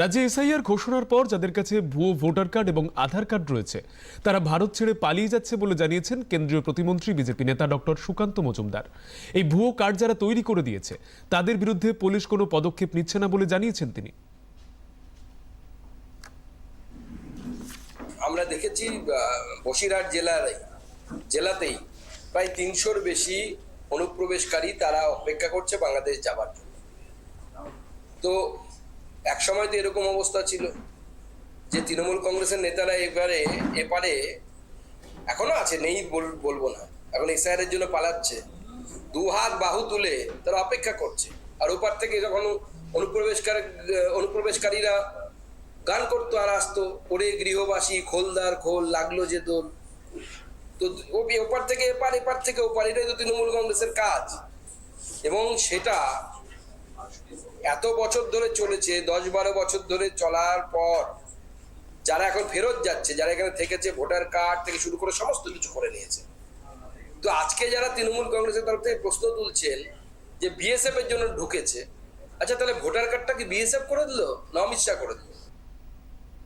রাজ্যে এসআইআর ঘোষণার পর যাদের কাছে ভুয়ো ভোটার কার্ড এবং আধার কার্ড রয়েছে, তারা ভারত ছেড়ে পালিয়ে যাচ্ছে বলে জানিয়েছেন কেন্দ্রীয় প্রতিমন্ত্রী বিজেপি নেতা ডক্টর সুকান্ত মজুমদার। এই ভুয়ো কার্ড যারা তৈরি করে দিয়েছে, তাদের বিরুদ্ধে পুলিশ কোনো পদক্ষেপ নিচ্ছে না বলে জানিয়েছেন তিনি। আমরা দেখেছি বসিরহাট জেলার জেলাতেই প্রায় তিনশোর বেশি অনুপ্রবেশকারী তারা অপেক্ষা করছে বাংলাদেশ যাবার জন্য। তো এক সময় তো এরকম অবস্থা ছিল যে তৃণমূল কংগ্রেসের নেতারা এবারে, এপারে এখনও আছে, নেই বল- বলব না। এখন এসআইআর জন্য পালাচ্ছে। দু হাত বাহু তুলে তারা অপেক্ষা করছে। আর ওপার থেকে যখন অনুপ্রবেশকারী, অনুপ্রবেশকারীরা গান করতো আর আসতো, ওরে গৃহবাসী, খোলদার খোল, লাগল যে তোর তো ওপার থেকে এপার এপার থেকে ওপার, এটাই তো তৃণমূল কংগ্রেসের কাজ। এবং সেটা এত বছর ধরে চলেছে, দশ বারো বছর ধরে চলার পর যারা এখন ফেরত যাচ্ছে, যারা এখানে থেকেছে, ভোটার কার্ড থেকে শুরু করে সমস্ত কিছু করে নিয়েছে। তো আজকে যারা তৃণমূল কংগ্রেসের তরফ থেকে প্রশ্ন তুলছেন যে বিএসএফ এর জন্য ঢুকেছে আচ্ছা তাহলে ভোটার কার্ডটা কি বিএসএফ করে দিল? না অমিত শাহ করে দিল?